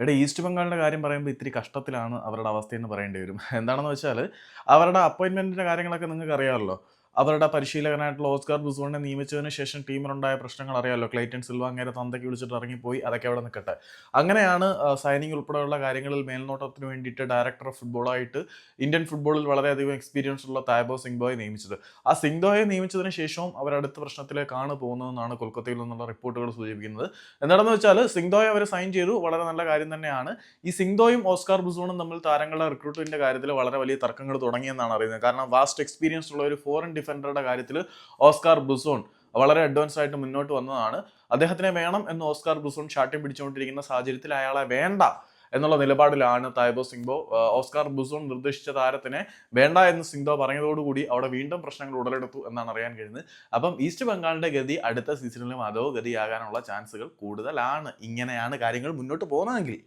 ഇവിടെ ഈസ്റ്റ് ബംഗാളിന്റെ കാര്യം പറയുമ്പോൾ ഇത്തിരി കഷ്ടത്തിലാണ് അവരുടെ അവസ്ഥയെന്ന് പറയേണ്ടി വരും. എന്താണെന്ന് വെച്ചാൽ അവരുടെ അപ്പോയിൻമെന്റിന്റെ കാര്യങ്ങളൊക്കെ നിങ്ങൾക്ക് അറിയാമല്ലോ അവരുടെ പരിശീലകനായിട്ടുള്ള ഓസ്കാർ ബുസോണിനെ നിയമിച്ചതിന് ശേഷം ടീമിനുണ്ടായ പ്രശ്നങ്ങൾ അറിയാമല്ലോ ക്ലൈറ്റൻ സിൽവ അങ്ങനെ തന്തയ്ക്ക് വിളിച്ചിട്ട് ഇറങ്ങിപ്പോയി അതൊക്കെ അവിടെ നിൽക്കട്ടെ. അങ്ങനെയാണ് സൈനിങ് ഉൾപ്പെടെയുള്ള കാര്യങ്ങളിൽ മേൽനോട്ടത്തിന് വേണ്ടിയിട്ട് ഡയറക്ടർ ഓഫ് ഫുട്ബോളായിട്ട് ഇന്ത്യൻ ഫുട്ബോളിൽ വളരെയധികം എക്സ്പീരിയൻസ് ഉള്ള തായബോ സിംഗ്ബോയെ നിയമിച്ചത്. ആ സിംഗ്ദോയെ നിയമിച്ചതിന് ശേഷവും അവരടുത്ത പ്രശ്നത്തിലേക്കാണ് പോകുന്നതെന്നാണ് കൊൽക്കത്തയിൽ നിന്നുള്ള റിപ്പോർട്ടുകൾ സൂചിപ്പിക്കുന്നത്. എന്താണെന്ന് വെച്ചാൽ സിംഗ്ദോയെ അവർ സൈൻ ചെയ്തു വളരെ നല്ല കാര്യം തന്നെയാണ്. ഈ സിംഗ്ദോയും ഓസ്കാർ ബുസോണും തമ്മിൽ താരങ്ങളുടെ റിക്രൂട്ട്മെന്റിന്റെ കാര്യത്തിൽ വളരെ വലിയ തർക്കങ്ങൾ തുടങ്ങിയെന്നാണ് അറിയുന്നത്. കാരണം വാസ്റ്റ് എക്സ്പീരിയൻസ് ഉള്ള ഒരു ഫോറിൻ ഡിഫൻഡറുടെ കാര്യത്തിൽ ഓസ്കാർ ബുസോൺ വളരെ അഡ്വാൻസ് ആയിട്ട് മുന്നോട്ട് വന്നതാണ്. അദ്ദേഹത്തിനെ വേണം എന്ന് ഓസ്കാർ ബുസോൺ ശാഠ്യം പിടിച്ചുകൊണ്ടിരിക്കുന്ന സാഹചര്യത്തിൽ അയാളെ വേണ്ട എന്നുള്ള നിലപാടിലാണ് തായ്ബോ സിംഗ്ബോ. ഓസ്കാർ ബുസോൺ നിർദ്ദേശിച്ച താരത്തിനെ വേണ്ട എന്ന് സിംഗ്ബോ പറഞ്ഞതോടുകൂടി അവിടെ വീണ്ടും പ്രശ്നങ്ങൾ ഉടലെടുത്തു എന്നാണ് അറിയാൻ കഴിയുന്നത്. അപ്പം ഈസ്റ്റ് ബംഗാളിന്റെ ഗതി അടുത്ത സീസണിലും അതോ ഗതിയാകാനുള്ള ചാൻസുകൾ കൂടുതലാണ്. ഇങ്ങനെയാണ് കാര്യങ്ങൾ മുന്നോട്ട് പോകുന്നതെങ്കിൽ.